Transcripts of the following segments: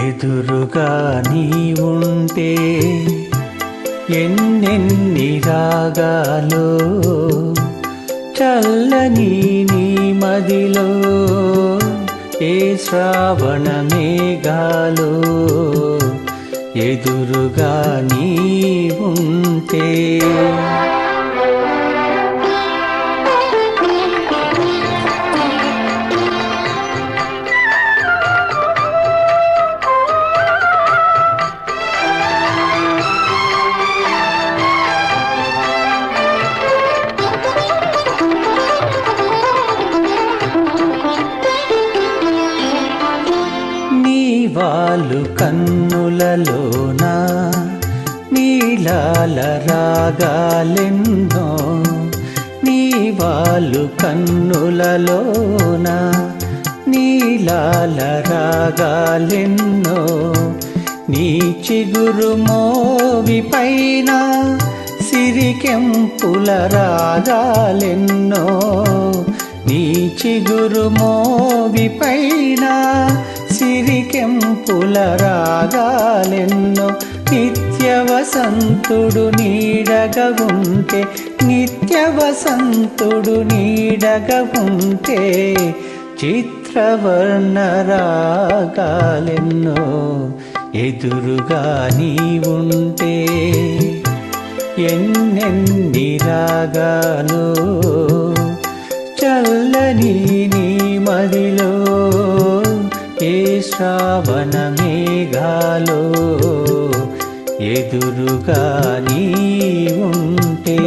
ఎదురుగా నీ ఉంటే ఎన్నెన్ని రాగాలో చల్లని నీ మదిలో ఏ శ్రావణ మేఘాలో ఎదురుగా నీ ఉంటే వాళ్ళు కన్నులలోన నీలాల రాగాలెన్నో నీ వాళ్ళు కన్నులలోన నీలాల రాగాలెన్నో నీ చిగురు మోవి పైన సిరికెంపుల రాగాలెన్నో నీ చిగురు మోవి సిరికెంపుల రాగాలెన్నో నిత్య వసంతుడు నీడగ ఉంటే నిత్య వసంతుడు నీడగ ఉంటే చిత్రవర్ణ రాగాలెన్నో ఎదురుగా నీ ఉంటే ఎన్నెన్ని రాగాలు చల్లని నీ మదిలో శ్రావణ మేఘాలో ఎదురుగా నీ ఉంటే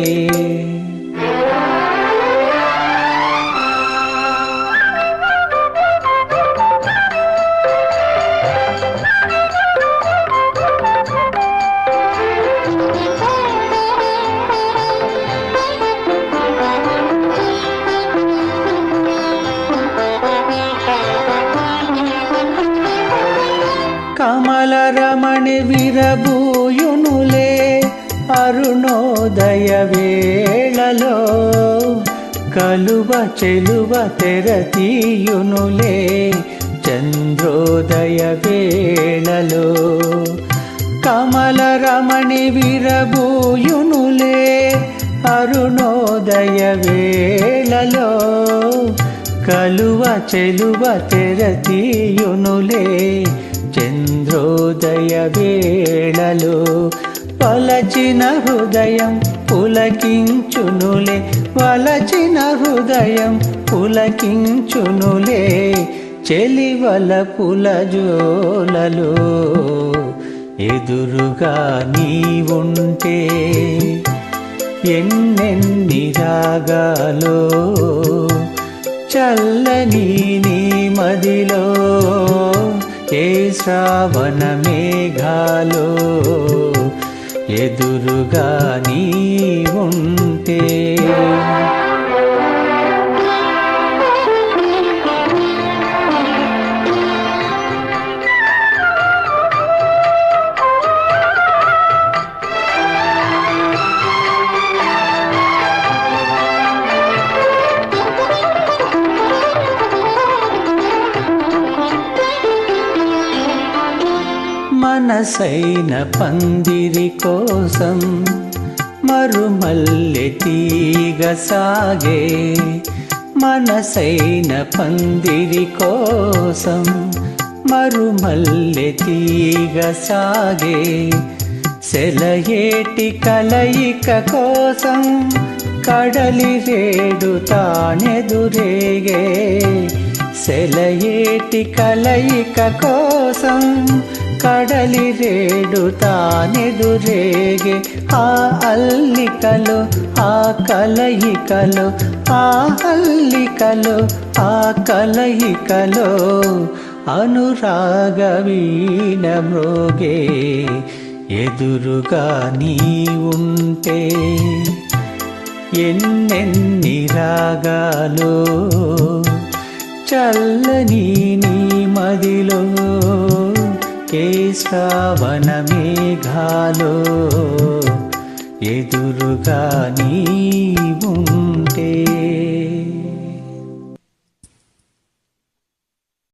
విరబూయునులే అరుణోదయ వేళలో. కలువ చెలువ తెరతీయునులే చంద్రోదయ వేళలో. కమల రమణి విరబూయునులే అరుణోదయ వేళలో. కలువ చెలువ తెరతీయునులే చంద్రోదయ వేళలో పలచిన హృదయం పులకించునులే వలచిన హృదయం పులకించునులే చెలివల పులజోలలో ఎదురుగా నీ ఎన్నెన్ని రాగాలో చల్లని నీ మదిలో ఏ శ్రావణ మేఘాలో ఎదురుగా నీ ఉంటే మనసైన పందిరి కోసం మరుమల్లె తీగ సాగే మనసైన పందిరి కోసం మరుమల్లె తీగ సాగే సెలయేటి కలయిక కోసం కడలి రేడు తానెదురేగే సెలయేటి కలయిక కోసం కడలి రేడు తానెదురేగే ఆ అల్లికలు ఆ కలయికలు ఆ అల్లికలు ఆ కలయికలో. అనురాగవీణ మృగే ఎదురుగా నీ ఉంటే ఎన్నెన్ని రాగాలు చల్లని నీ మదిలో. ఏ శ్రావణ మేఘాలో ఎదురుగా నీ ఉంటే